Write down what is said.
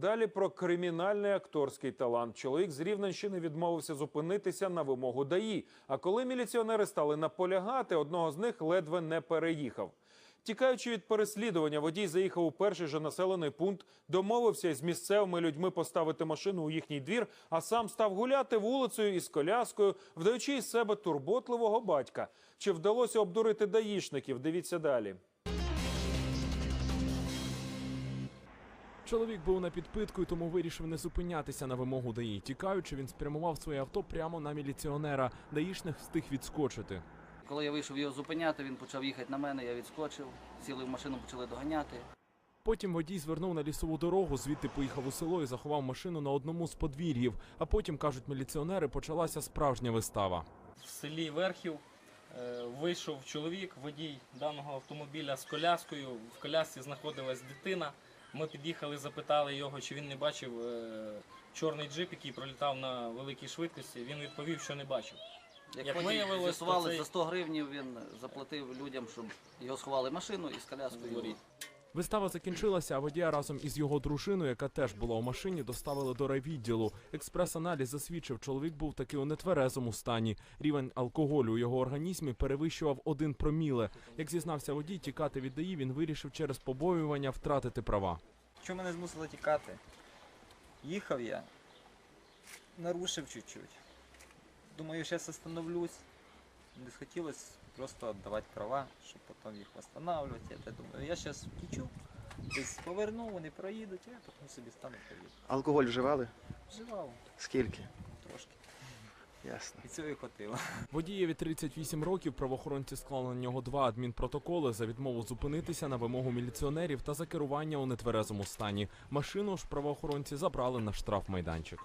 Далі про кримінальний акторський талант. Чоловік з Рівненщини відмовився зупинитися на вимогу ДАІ. А коли міліціонери стали наполягати, одного з них ледве не переїхав. Тікаючи від переслідування, водій заїхав у перший же населений пункт, домовився із місцевими людьми поставити машину у їхній двір, а сам став гуляти вулицею із коляскою, вдаючи із себе турботливого батька. Чи вдалося обдурити даїшників? Дивіться далі. Чоловік був на підпитку і тому вирішив не зупинятися на вимогу ДАІ. Тікаючи, він спрямував своє авто прямо на міліціонера. Даїшник встиг відскочити. Коли я вийшов його зупиняти, він почав їхати на мене, я відскочив, сіли в машину, почали доганяти. Потім водій звернув на лісову дорогу, звідти поїхав у село і заховав машину на одному з подвір'їв. А потім, кажуть міліціонери, почалася справжня вистава. в селі Верхів е, вийшов чоловік, водій даного автомобіля з коляскою. В колясці знаходилась дитина. Ми під'їхали, запитали його, чи він не бачив е, чорний джип, який пролітав на великій швидкості. Він відповів, що не бачив. Як, Як потім з'ясували, цей- за 100 гривень він заплатив людям, щоб його сховали машину і з коляскою коляскою. Вистава закінчилася, а водія разом із його дружиною, яка теж була у машині, доставили до райвідділу. Експрес-аналіз засвідчив, чоловік був таки у нетверезому стані. Рівень алкоголю у його організмі перевищував один проміле. Як зізнався водій, тікати від ДАІ він вирішив через побоювання втратити права. Що мене змусило тікати? Їхав я, нарушив чуть-чуть. Думаю, зараз остановлюсь. Не схотілося просто віддавати права, щоб потім їх встановлювати. Я думаю, я зараз втічу, десь поверну, вони проїдуть, а я потім собі стану поїду. Алкоголь вживали? Вживав Скільки? трошки. Ясно. І цього і хватило. Водієві 38 років. Правоохоронці склали на нього два адмінпротоколи за відмову зупинитися на вимогу міліціонерів та за керування у нетверезому стані. Машину ж правоохоронці забрали на штрафмайданчик.